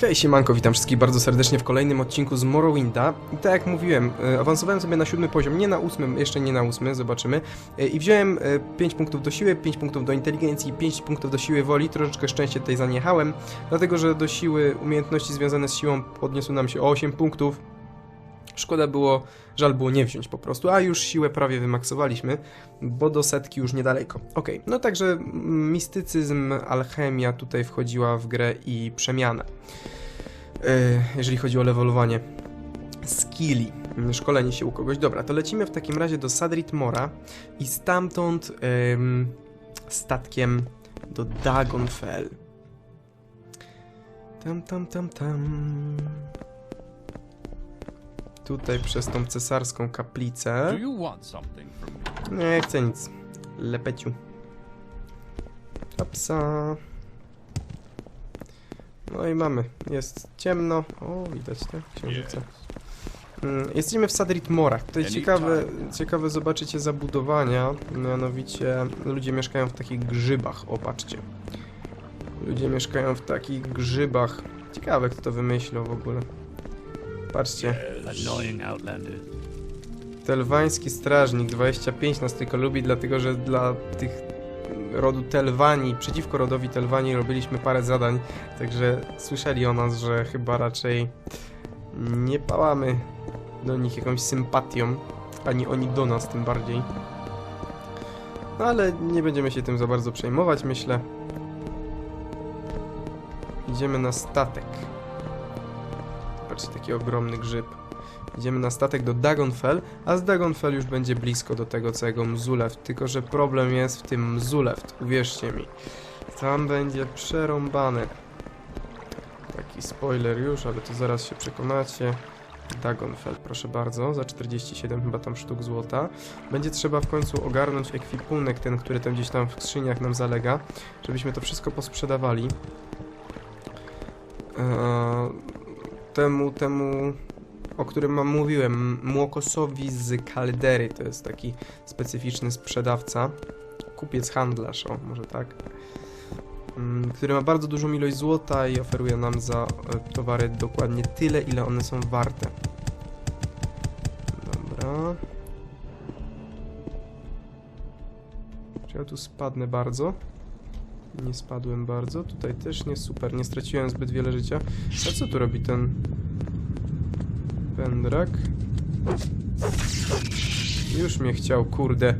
Hej, siemanko, witam wszystkich bardzo serdecznie w kolejnym odcinku z Morrowinda. I tak jak mówiłem, e, awansowałem sobie na siódmy poziom, nie na ósmym, jeszcze nie na ósmy, zobaczymy. E, I wziąłem 5 punktów do siły, 5 punktów do inteligencji, 5 punktów do siły woli. Troszeczkę szczęście tutaj zaniechałem, dlatego że do siły umiejętności związane z siłą podniosły nam się o 8 punktów. Szkoda było, żal było nie wziąć po prostu, a już siłę prawie wymaksowaliśmy, bo do setki już niedaleko. Okej, no także mistycyzm, alchemia tutaj wchodziła w grę i przemiana. Yy, jeżeli chodzi o levelowanie skilli, szkolenie się u kogoś. Dobra, to lecimy w takim razie do Sadrit Mora i stamtąd ym, statkiem do Dagonfell. Tam, tam, tam, tam. Tutaj przez tą cesarską kaplicę. Nie chcę nic. Lepeciu. Hopsa. No i mamy. Jest ciemno. O, widać te księżyce. Mm, Jesteśmy w Sadrit Morach. Tutaj ciekawe, ciekawe zobaczycie zabudowania. Mianowicie ludzie mieszkają w takich grzybach. O, patrzcie. Ludzie mieszkają w takich grzybach. Ciekawe, kto to wymyślił w ogóle. Patrzcie. Annoying Outlander. Telwański strażnik 25 nas tylko lubi, dlatego że dla tych rodu Telwani, przeciwko rodowi Telwani robiliśmy parę zadań, także słyszeli o nas, że chyba raczej nie pałamy do nich jakąś sympatią, ani oni do nas tym bardziej. No ale nie będziemy się tym za bardzo przejmować, myślę. Idziemy na statek. Patrzcie, taki ogromny grzyb. Idziemy na statek do Dagonfell, a z Dagonfell już będzie blisko do tego całego Mzuleft, tylko że problem jest w tym Mzuleft, uwierzcie mi. Tam będzie przerąbane. Taki spoiler już, ale to zaraz się przekonacie. Dagonfell, proszę bardzo, za 47 chyba tam sztuk złota. Będzie trzeba w końcu ogarnąć ekwipunek ten, który tam gdzieś tam w skrzyniach nam zalega, żebyśmy to wszystko posprzedawali. Eee, temu, temu o którym wam mówiłem, Młokosowi z Kaldery, to jest taki specyficzny sprzedawca, kupiec handlarz, o może tak, Mm, który ma bardzo dużą ilość złota i oferuje nam za e, towary dokładnie tyle, ile one są warte. Dobra. Czy ja tu spadnę bardzo? Nie spadłem bardzo, tutaj też nie, super, nie straciłem zbyt wiele życia. A co tu robi ten Pędrak. Już mnie chciał, kurde,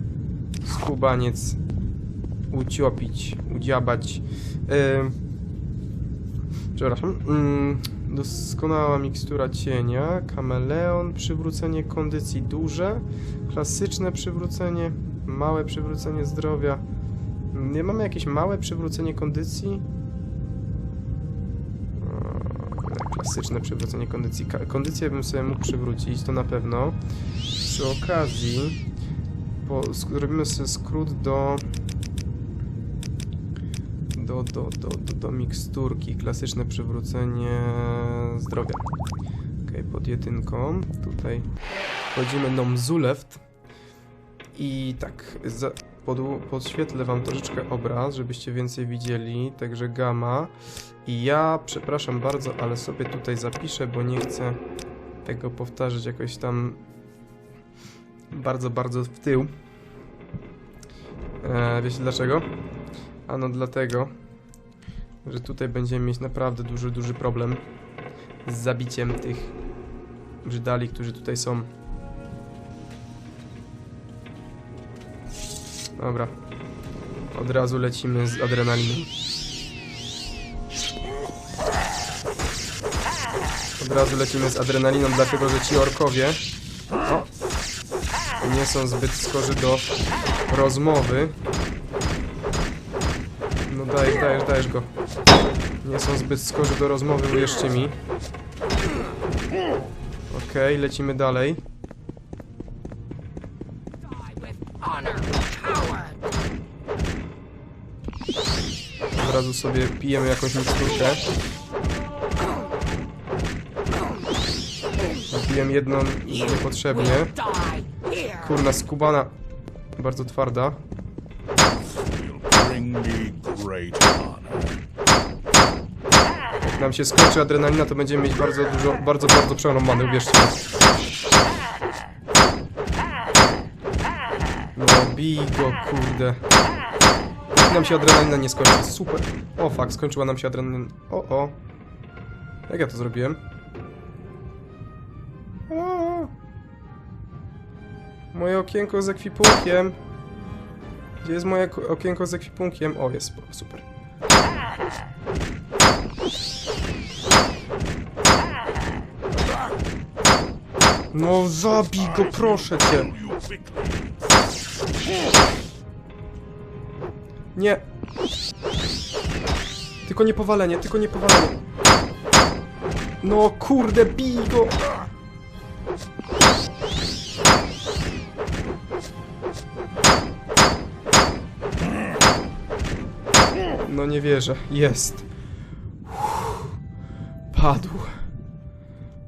skubaniec uciopić, udziabać. Yy, przepraszam. Yy, doskonała mikstura cienia, kameleon, przywrócenie kondycji duże, klasyczne przywrócenie, małe przywrócenie zdrowia. Nie mamy jakieś małe przywrócenie kondycji? Klasyczne przywrócenie kondycji. Kondycję bym sobie mógł przywrócić, to na pewno. Przy okazji robimy sobie skrót do do, do, do, do, do miksturki. Klasyczne przywrócenie zdrowia. Ok, pod jedynką. Tutaj wchodzimy do Mzuleft. I tak, za, pod, podświetlę wam troszeczkę obraz, żebyście więcej widzieli. Także gamma. I ja, przepraszam bardzo, ale sobie tutaj zapiszę, bo nie chcę tego powtarzać jakoś tam bardzo, bardzo w tył. E, wiecie dlaczego? Ano dlatego, że tutaj będziemy mieć naprawdę duży, duży problem z zabiciem tych brzydali, którzy tutaj są. Dobra. Od razu lecimy z adrenaliną. Od razu lecimy z adrenaliną, dlatego że ci orkowie o, nie są zbyt skorzy do rozmowy. No dajesz, dajesz, dajesz go. Nie są zbyt skorzy do rozmowy, uwierzcie mi. Okej, lecimy dalej. Od razu sobie pijemy jakąś miksturkę. Napiłem jedną niepotrzebnie. Kurna, skubana. Bardzo twarda. Jak nam się skończy adrenalina, to będziemy mieć bardzo dużo, bardzo, bardzo przerąbane, uwierzcie mi. No, bij go, kurde. Jak nam się adrenalina nie skończy, super. O, fuck, skończyła nam się adrenalina. O, o. Jak ja to zrobiłem? O. Moje okienko z ekwipunkiem. Gdzie jest moje ko- okienko z ekwipunkiem? O, jest, super. No zabij go, proszę cię. Nie. Tylko nie powalenie, tylko nie powalenie. No kurde, bij go. No nie wierzę. Jest. Padł.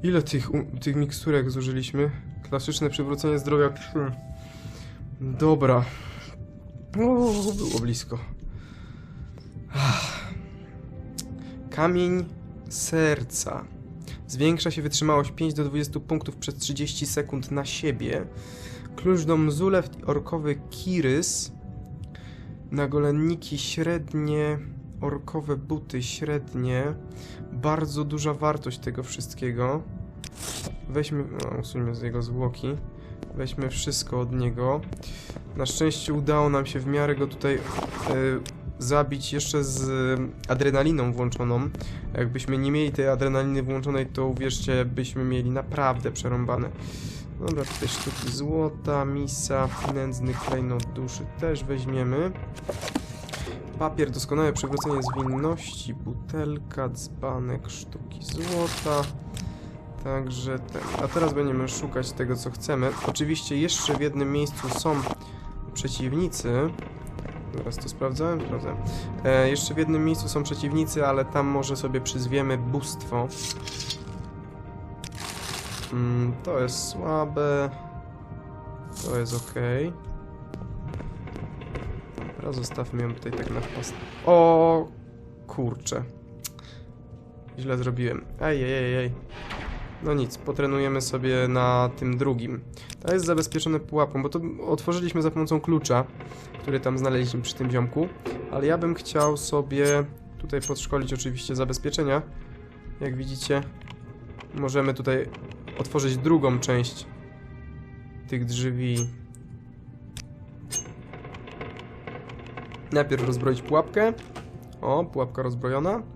Ile tych, tych miksturek zużyliśmy? Klasyczne przywrócenie zdrowia. Dobra. O, było blisko. Ach. Kamień serca. Zwiększa się wytrzymałość 5 do 20 punktów przez 30 sekund na siebie. Klucz do Mzuleft i orkowy Kirys. Nagolenniki średnie, orkowe buty średnie. Bardzo duża wartość tego wszystkiego. Weźmy, no, usuńmy z jego zwłoki. Weźmy wszystko od niego. Na szczęście udało nam się w miarę go tutaj e, zabić jeszcze z adrenaliną włączoną. Jakbyśmy nie mieli tej adrenaliny włączonej, to uwierzcie, byśmy mieli naprawdę przerąbane. Dobra, tutaj sztuki złota, misa, nędzny klejnot duszy też weźmiemy. Papier, doskonałe przywrócenie zwinności, butelka, dzbanek, sztuki złota. Także ten. A teraz będziemy szukać tego, co chcemy. Oczywiście jeszcze w jednym miejscu są przeciwnicy. Teraz to sprawdzałem? Sprawdzałem. E, jeszcze w jednym miejscu są przeciwnicy, ale tam może sobie przyzwiemy bóstwo. Mm, to jest słabe. To jest ok. Dobra, zostawmy ją tutaj tak na wprost. O kurczę. Źle zrobiłem. Ej, No nic, potrenujemy sobie na tym drugim. To jest zabezpieczone pułapką, bo to otworzyliśmy za pomocą klucza, który tam znaleźliśmy przy tym ziomku. Ale ja bym chciał sobie tutaj podszkolić oczywiście zabezpieczenia. Jak widzicie, możemy tutaj otworzyć drugą część tych drzwi. Najpierw rozbroić pułapkę. O, pułapka rozbrojona.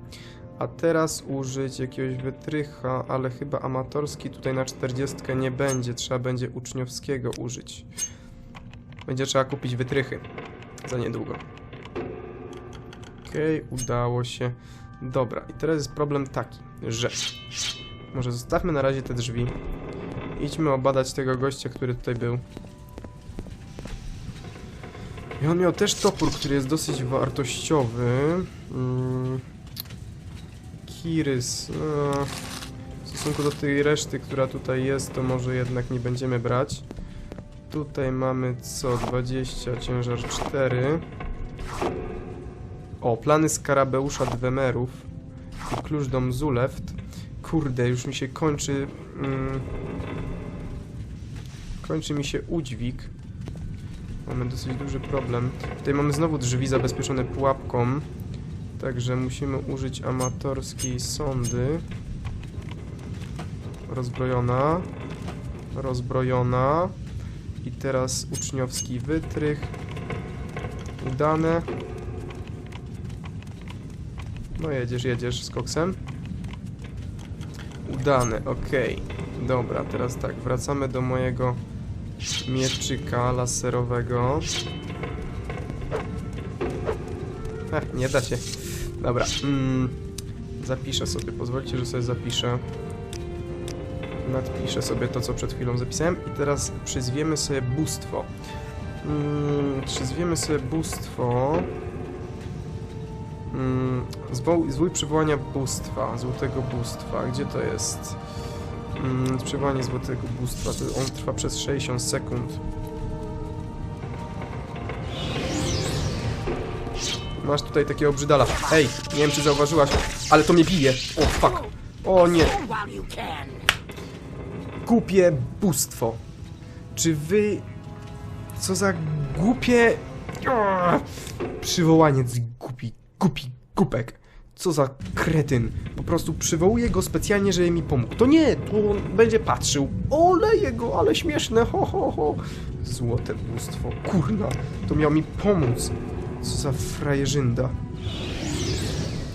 A teraz użyć jakiegoś wytrycha, ale chyba amatorski tutaj na 40 nie będzie. Trzeba będzie uczniowskiego użyć. Będzie trzeba kupić wytrychy za niedługo. Okej, udało się. Dobra, i teraz jest problem taki, że może zostawmy na razie te drzwi. Idźmy obadać tego gościa, który tutaj był. I on miał też topór, który jest dosyć wartościowy. Mm. Kirys. No, w stosunku do tej reszty, która tutaj jest, to może jednak nie będziemy brać. Tutaj mamy co? 20, ciężar 4. O, plany skarabeusza Dwemerów. I klucz do Mzuleft. Kurde, już mi się kończy... Mm, kończy mi się udźwig. Mamy dosyć duży problem. Tutaj mamy znowu drzwi zabezpieczone pułapką. Także musimy użyć amatorskiej sondy. Rozbrojona. Rozbrojona. I teraz uczniowski wytrych. Udane. No jedziesz, jedziesz z koksem. Udane, okej. Dobra, teraz tak, wracamy do mojego mieczyka laserowego. Ech, nie da się. Dobra, mm, zapiszę sobie, pozwólcie, że sobie zapiszę. Nadpiszę sobie to, co przed chwilą zapisałem i teraz przyzwiemy sobie bóstwo. Mm, przyzwiemy sobie bóstwo. Mm, zwój przywołania bóstwa, złotego bóstwa. Gdzie to jest? Mm, przywołanie złotego bóstwa. On trwa przez 60 sekund. Masz tutaj takiego brzydala. Ej, nie wiem czy zauważyłaś. Ale to mnie bije. O, fuck. O nie. Głupie bóstwo. Czy wy... Co za głupie... Przywołaniec głupi, głupi, głupek. Co za kretyn. Po prostu przywołuję go specjalnie, żeby mi pomógł. To nie, to on będzie patrzył. Oleję go, ale śmieszne, ho, ho, ho. Złote bóstwo. Kurna, to miał mi pomóc. Co za frajerzynda.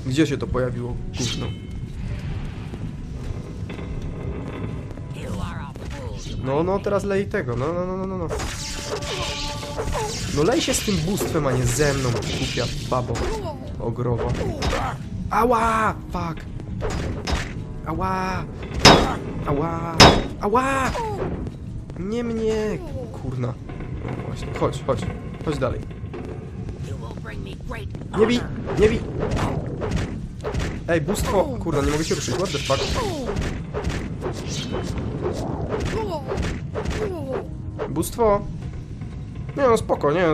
Gdzie się to pojawiło, gówno? No, no, teraz lej tego, no, no, no, no, no, no. No lej się z tym bóstwem, a nie ze mną, głupia babo. Ogrowa. Ała! Fuck! Ała! Ała! Ała! Nie mnie! Kurna. No właśnie, chodź, chodź. Chodź dalej. Nie bij! Nie bij! Ej, bóstwo! Kurna, nie mogę się ruszyć, what the fuck? Bóstwo! Nie no, spoko, nie.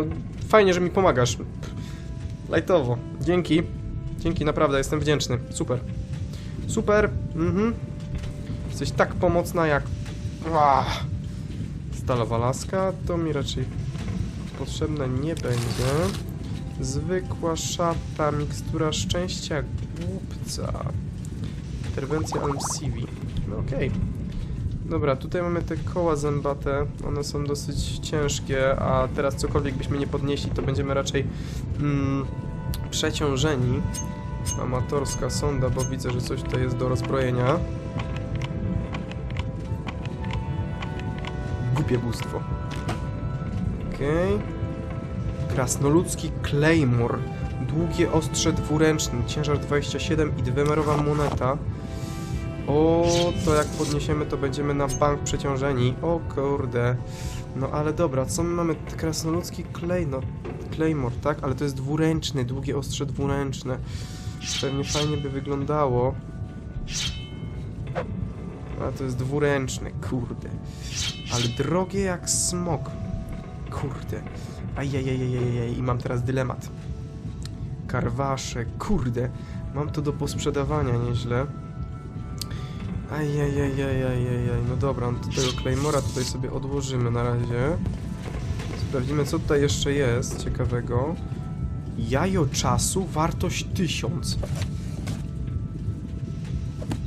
Fajnie, że mi pomagasz. Lajtowo. Dzięki. Dzięki, naprawdę, jestem wdzięczny. Super. Super. Mhm. Jesteś tak pomocna jak... Ah. Stalowa laska to mi raczej potrzebne nie będzie. Zwykła szata, mikstura szczęścia głupca. Interwencja LMCV. No okej. Dobra, tutaj mamy te koła zębate. One są dosyć ciężkie, a teraz cokolwiek byśmy nie podnieśli, to będziemy raczej mm, przeciążeni. Amatorska sonda, bo widzę, że coś tutaj jest do rozbrojenia. Głupie bóstwo. Okej. Krasnoludzki Claymore. Długie ostrze dwuręczne, ciężar 27 i dwemerowa moneta. O, to jak podniesiemy, to będziemy na bank przeciążeni. O kurde. No ale dobra, co my mamy? Krasnoludzki klejnot. Claymore, tak? Ale to jest dwuręczny, długie ostrze dwuręczne. Pewnie fajnie by wyglądało. A to jest dwuręczny, kurde. Ale drogie jak smok. Kurde. Ajajajajajaj. I mam teraz dylemat. Karwasze, kurde. Mam to do posprzedawania nieźle. Ajajajajajajaj. No dobra, no to tego Claymora tutaj sobie odłożymy na razie. Sprawdzimy, co tutaj jeszcze jest ciekawego. Jajo czasu, wartość 1000.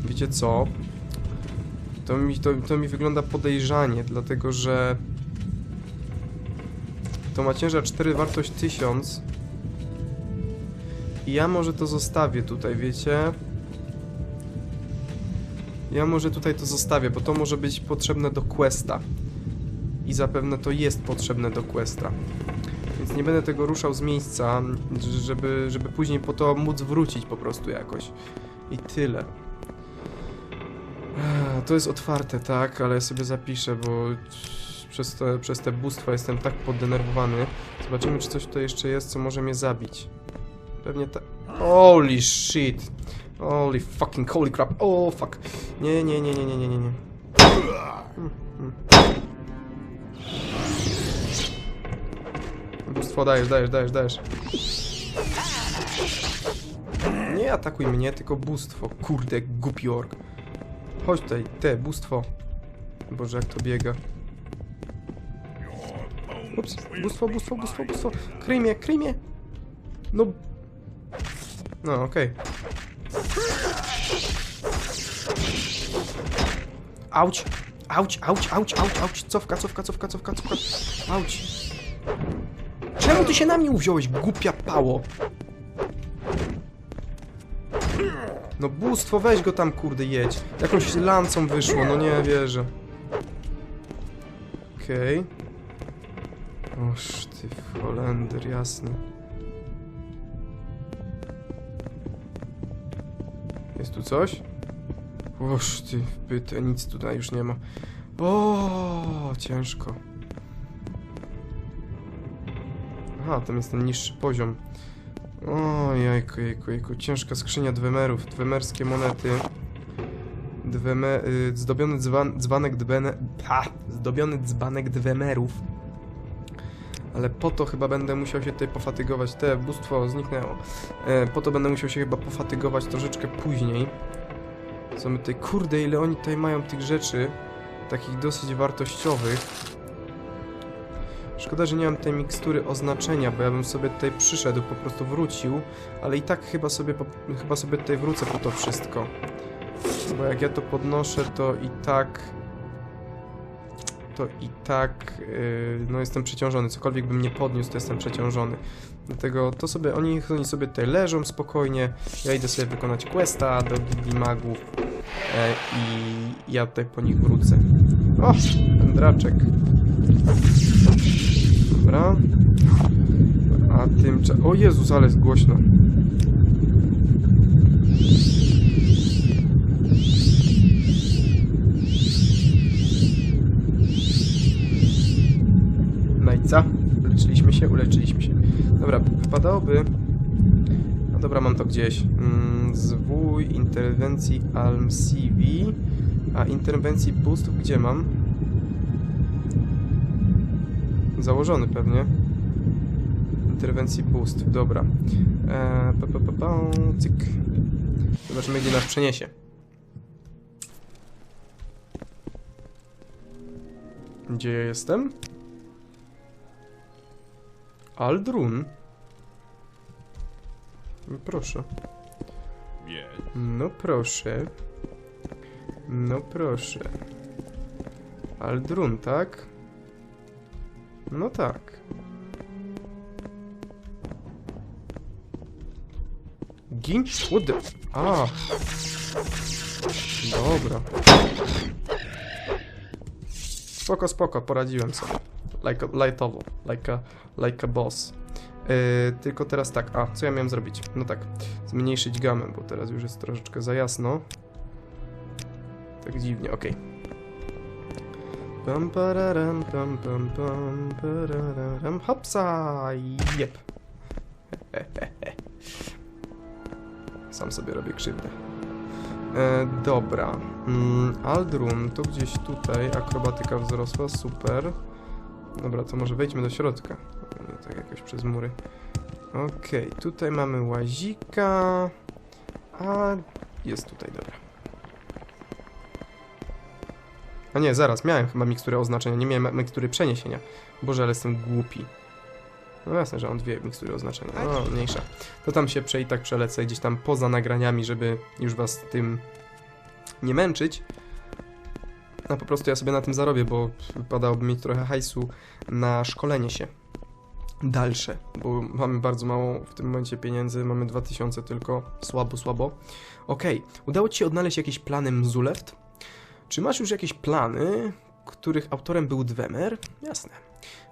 Wiecie co? To mi, to, to mi wygląda podejrzanie, dlatego że to ma ciężar 4, wartość 1000. I ja może to zostawię tutaj, wiecie? Ja może tutaj to zostawię, bo to może być potrzebne do questa. I zapewne to jest potrzebne do questa. Więc nie będę tego ruszał z miejsca, żeby, żeby później po to móc wrócić po prostu jakoś. I tyle. To jest otwarte, tak, ale ja sobie zapiszę, bo przez te, przez te bóstwa jestem tak poddenerwowany. Zobaczymy, czy coś tutaj jeszcze jest, co może mnie zabić. Pewnie tak. Holy shit! Holy fucking holy crap! Oh fuck! Nie, nie, nie, nie, nie, nie, nie, nie. Bóstwo, dajesz, dajesz, dajesz, dajesz. Nie atakuj mnie, tylko bóstwo. Kurde, głupi ork. Chodź tutaj, te, bóstwo. Boże, jak to biega. Ups, bóstwo, bóstwo, bóstwo, bóstwo. Kryj mnie. No. No, okej. Auć! Auć, auć, auć, auć, auć, cofka, cofka, cofka, cofka, cofka. Auć. Czemu ty się na mnie uwziąłeś, głupia pało? No bóstwo, weź go tam, kurde, jedź. Jakąś lancą wyszło, no nie wierzę. Okej. Oż ty Holender, jasny. Jest tu coś? Oż ty pytę, nic tutaj już nie ma. O, ciężko. Aha, tam jest ten niższy poziom. O, jajku, jajku, jajku. Ciężka skrzynia dwemerów, dwemerskie monety. Dweme, y, zdobiony dzban, dzbanek dbene, ha, zdobiony dzbanek dwemerów. Ale po to chyba będę musiał się tutaj pofatygować. Te bóstwo zniknęło. E, po to będę musiał się chyba pofatygować troszeczkę później. Co my tutaj... Kurde, ile oni tutaj mają tych rzeczy. Takich dosyć wartościowych. Szkoda, że nie mam tej mikstury oznaczenia, bo ja bym sobie tutaj przyszedł, po prostu wrócił, ale i tak chyba sobie, po, chyba sobie tutaj wrócę po to wszystko. Bo jak ja to podnoszę, to i tak... To i tak... Yy, no jestem przeciążony, cokolwiek bym nie podniósł, to jestem przeciążony. Dlatego to sobie, oni, oni sobie tutaj leżą spokojnie, ja idę sobie wykonać questa do Gildii Magów e, i ja tutaj po nich wrócę. O, pędraczek. Dobra. A tymczasem... O Jezus, ale jest głośno. Co? Uleczyliśmy się? Uleczyliśmy się. Dobra, wypadałoby... No dobra, mam to gdzieś. Mm, zwój interwencji Alm CV. A interwencji boostów gdzie mam? Założony pewnie. Interwencji boost, dobra. Eee, pa, pa, pa, pa, cyk. Zobaczymy, gdzie nas przeniesie. Gdzie ja jestem? Aldrun? Proszę. Yes. No proszę. No proszę. Aldrun, tak? No tak. Gin? What the... A. Dobra. Spoko, spoko, poradziłem sobie. Like lightowo. Like a, like a boss. Yy, tylko teraz tak, a, co ja miałem zrobić? No tak, zmniejszyć gamę, bo teraz już jest troszeczkę za jasno. Tak dziwnie, okej. Pam pararam, pam pam pam hopsa, jep. Sam sobie robię krzywdę. E, dobra. Mm, Aldrun, to gdzieś tutaj, akrobatyka wzrosła, super. Dobra, to może wejdźmy do środka. Nie tak jakoś przez mury. Okej, tutaj mamy łazika. A jest tutaj, dobra. A nie, zaraz, miałem chyba miksturę oznaczenia, nie miałem mikstury przeniesienia. Boże, ale jestem głupi. No jasne, że mam dwie mikstury oznaczenia. No, mniejsza. To tam się prze i tak przelecę gdzieś tam poza nagraniami, żeby już was tym nie męczyć. A po prostu ja sobie na tym zarobię, bo wypadałoby mieć trochę hajsu na szkolenie się dalsze, bo mamy bardzo mało w tym momencie pieniędzy, mamy 2000 tylko, słabo, słabo. Okej, udało Ci się odnaleźć jakieś plany Mzuleft? Czy masz już jakieś plany, których autorem był Dwemer? Jasne.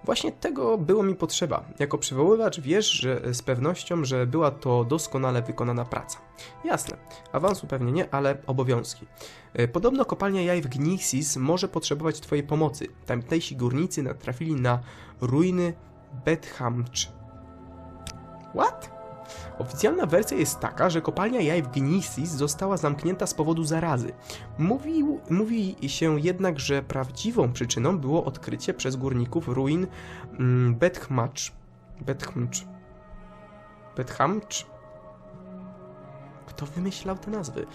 Właśnie tego było mi potrzeba. Jako przywoływacz wiesz że z pewnością, że była to doskonale wykonana praca. Jasne, awansu pewnie nie, ale obowiązki. E, Podobno kopalnia jaj w Gnisis może potrzebować Twojej pomocy. Tamtejsi górnicy natrafili na ruiny Bethamcz. What? Oficjalna wersja jest taka, że kopalnia jaj w Gnisis została zamknięta z powodu zarazy. Mówi się jednak, że prawdziwą przyczyną było odkrycie przez górników ruin mm, Bethmacz. Bethmcz. Bethamcz? Kto wymyślał te nazwy?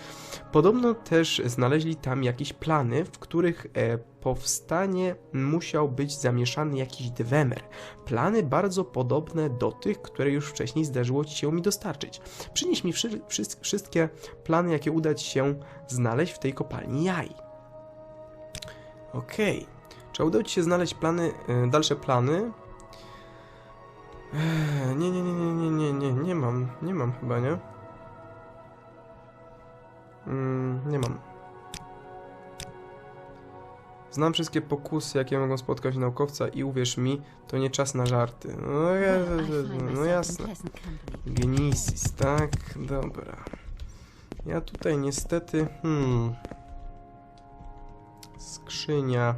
Podobno też znaleźli tam jakieś plany, w których e, powstanie musiał być zamieszany jakiś Dwemer. Plany bardzo podobne do tych, które już wcześniej zdarzyło ci się mi dostarczyć. Przynieś mi wszy- wszy- wszystkie plany, jakie uda ci się znaleźć w tej kopalni jaj. Okej. Czy udało ci się znaleźć plany, e, dalsze plany? Nie, nie, nie, nie, nie, nie, nie, nie mam, nie mam chyba, nie? Mm, nie mam. Znam wszystkie pokusy, jakie mogą spotkać naukowca i uwierz mi, to nie czas na żarty. No, ja, no jasne. Genisis, tak? Dobra. Ja tutaj niestety... Hmm... Skrzynia...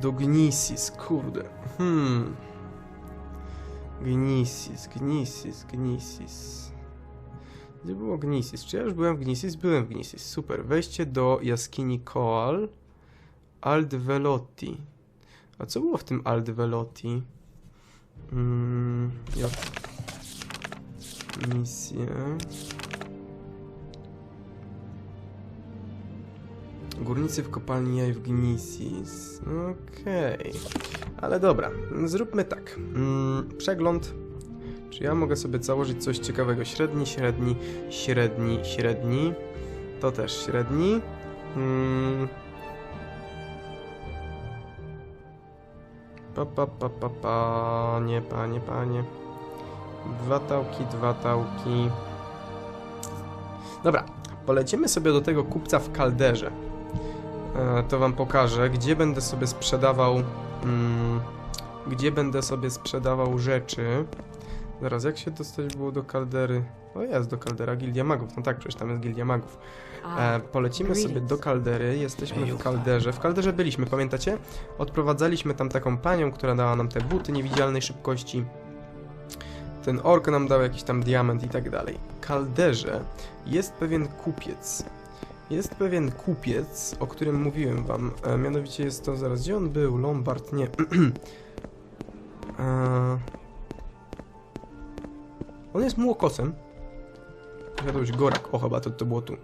Do Gnisis, kurde. Hmm... Gnisis, Gnisis, Gnisis... Gdzie było Gnisis? Czy ja już byłem w Gnisis? Byłem w Gnisis, super. Wejście do jaskini Koal. Alt Velotti. A co było w tym Ald Velotti? Mm, ja... Misje... Górnicy w kopalni jaj w Gnisis. Okej. Ale dobra, zróbmy tak. Mm, przegląd. Ja mogę sobie założyć coś ciekawego? Średni, średni, średni, średni. To też średni. Mm. Pa, pa, pa, pa, panie, panie, panie. Dwa tałki, dwa tałki. Dobra, polecimy sobie do tego kupca w kalderze. E, to wam pokażę, gdzie będę sobie sprzedawał. Mm, gdzie będę sobie sprzedawał rzeczy. Zaraz, jak się dostać było do kaldery? O, jest do kaldera Gildia Magów. No tak, przecież tam jest Gildia Magów. E, polecimy sobie do kaldery. Jesteśmy w kalderze. W kalderze byliśmy, pamiętacie? Odprowadzaliśmy tam taką panią, która dała nam te buty niewidzialnej szybkości. Ten ork nam dał jakiś tam diament i tak dalej. W kalderze jest pewien kupiec. Jest pewien kupiec, o którym mówiłem wam. E, mianowicie jest to, zaraz, gdzie on był? Lombard? Nie. e... On jest młokosem. Ja to już Gorak, o chyba to, to było tu.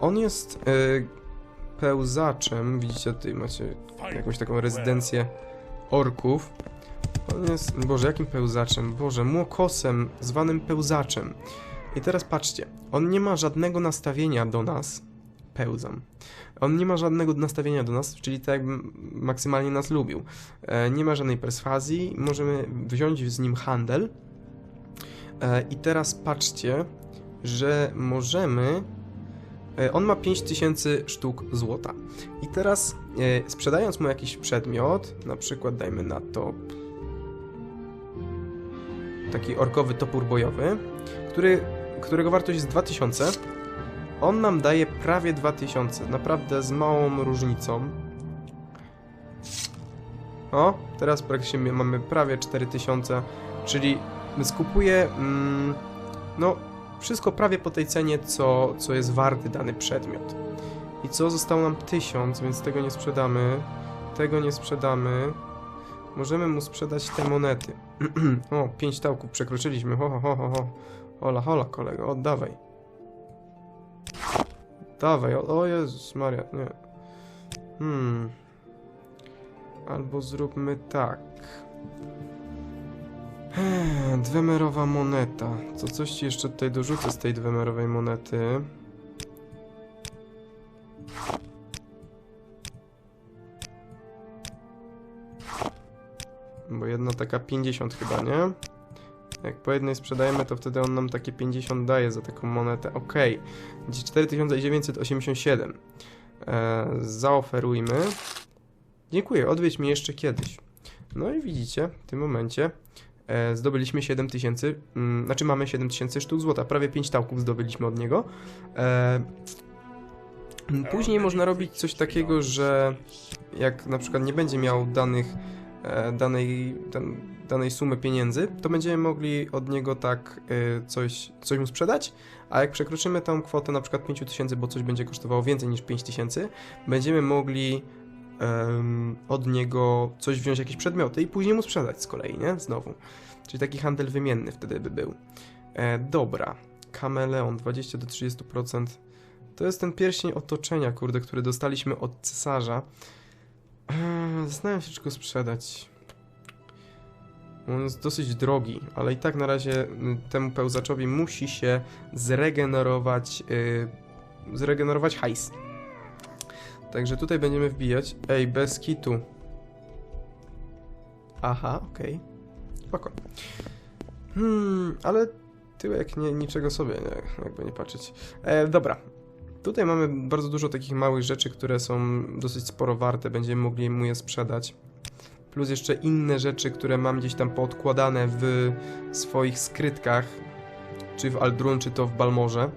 On jest e, pełzaczem, widzicie tutaj macie jakąś taką rezydencję orków. On jest, Boże, jakim pełzaczem? Boże, młokosem, zwanym pełzaczem. I teraz patrzcie, on nie ma żadnego nastawienia do nas. Pełzam. On nie ma żadnego nastawienia do nas, czyli tak jakby maksymalnie nas lubił. E, nie ma żadnej perswazji, możemy wziąć z nim handel. E, I teraz patrzcie, że możemy. E, on ma 5000 sztuk złota. I teraz e, sprzedając mu jakiś przedmiot, na przykład dajmy na to taki orkowy topór bojowy, który, którego wartość jest 2000, on nam daje prawie 2000, naprawdę z małą różnicą. O, teraz praktycznie mamy prawie 4000, czyli skupuje mm, no wszystko prawie po tej cenie, co, co jest warty dany przedmiot. I co? Zostało nam 1000, więc tego nie sprzedamy. Tego nie sprzedamy. Możemy mu sprzedać te monety. o, 5 tałków przekroczyliśmy. Ho, ho, ho, ho. Hola, hola, kolego, oddawaj. Dawaj, o, o Jezus Maria, nie. Hmm. Albo zróbmy tak. Eee, Dwemerowa moneta. Co coś ci jeszcze tutaj dorzucę z tej dwemerowej monety. Bo jedna taka 50 chyba, nie? Jak po jednej sprzedajemy, to wtedy on nam takie 50 daje za taką monetę. Ok. Będzie 4987. Eee, zaoferujmy. Dziękuję, odwiedź mnie jeszcze kiedyś. No i widzicie, w tym momencie zdobyliśmy 7000, mm, znaczy mamy 7000 sztuk złota, prawie 5 tałków zdobyliśmy od niego. E, później można robić coś takiego, że jak na przykład nie będzie miał danych, e, danej, dan, danej sumy pieniędzy, to będziemy mogli od niego tak e, coś, coś mu sprzedać, a jak przekroczymy tą kwotę na przykład 5000, bo coś będzie kosztowało więcej niż 5000, będziemy mogli em, od niego coś wziąć, jakieś przedmioty i później mu sprzedać z kolei, nie? Znowu. Czyli taki handel wymienny wtedy by był. E, dobra. Kameleon 20 do 30%. To jest ten pierścień otoczenia, kurde, który dostaliśmy od cesarza. Eee, Zastanawiam się, czy go sprzedać. On jest dosyć drogi, ale i tak na razie temu pełzaczowi musi się zregenerować, yy, zregenerować hajs. Także tutaj będziemy wbijać. Ej, bez kitu. Aha, okej. Spoko. Hmm, ale tyłek nie, niczego sobie, nie, jakby nie patrzeć. E, dobra. Tutaj mamy bardzo dużo takich małych rzeczy, które są dosyć sporo warte. Będziemy mogli mu je sprzedać. Plus jeszcze inne rzeczy, które mam gdzieś tam poodkładane w swoich skrytkach. Czy w Aldrun, czy to w Balmorze.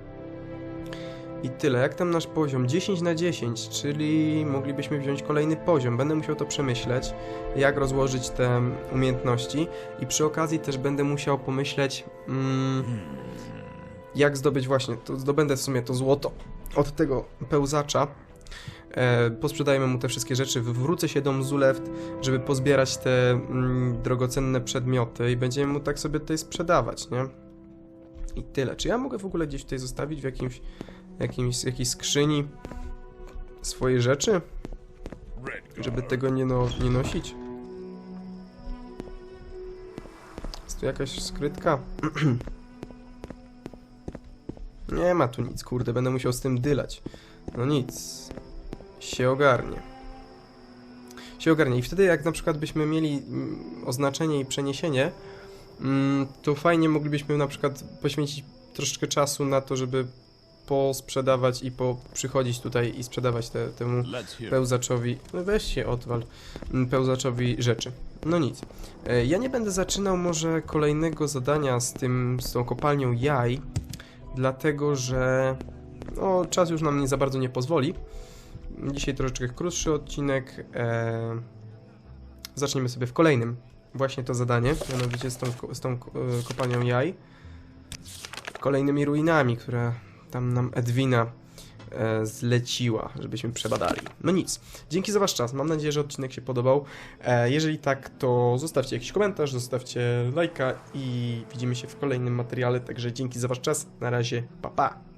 I tyle. Jak tam nasz poziom? 10 na 10, czyli moglibyśmy wziąć kolejny poziom. Będę musiał to przemyśleć, jak rozłożyć te umiejętności. I przy okazji też będę musiał pomyśleć, mm, jak zdobyć właśnie, to zdobędę w sumie to złoto od tego pełzacza. E, posprzedajemy mu te wszystkie rzeczy, wywrócę się do Mzuleft, żeby pozbierać te mm, drogocenne przedmioty i będziemy mu tak sobie tutaj sprzedawać, nie? I tyle. Czy ja mogę w ogóle gdzieś tutaj zostawić w jakimś, jakimś jakiejś skrzyni swoje rzeczy, żeby tego nie, no, nie nosić? Jest tu jakaś skrytka? nie ma tu nic, kurde, będę musiał z tym dylać. No nic. Się ogarnie. Się ogarnie. I wtedy jak na przykład byśmy mieli mm, oznaczenie i przeniesienie, mm, to fajnie moglibyśmy na przykład poświęcić troszeczkę czasu na to, żeby posprzedawać i po przychodzić tutaj i sprzedawać te, temu pełzaczowi, no weź się odwal, mm, pełzaczowi rzeczy. No nic. E, Ja nie będę zaczynał może kolejnego zadania z tym, z tą kopalnią jaj, dlatego że no, czas już nam nie za bardzo nie pozwoli. Dzisiaj troszeczkę krótszy odcinek. E, zaczniemy sobie w kolejnym właśnie to zadanie, mianowicie z tą, z tą kopalnią jaj. Kolejnymi ruinami, które tam nam Edwina e, zleciła, żebyśmy przebadali. No nic. Dzięki za Wasz czas. Mam nadzieję, że odcinek się podobał. E, jeżeli tak, to zostawcie jakiś komentarz, zostawcie lajka i widzimy się w kolejnym materiale. Także dzięki za Wasz czas. Na razie, pa pa.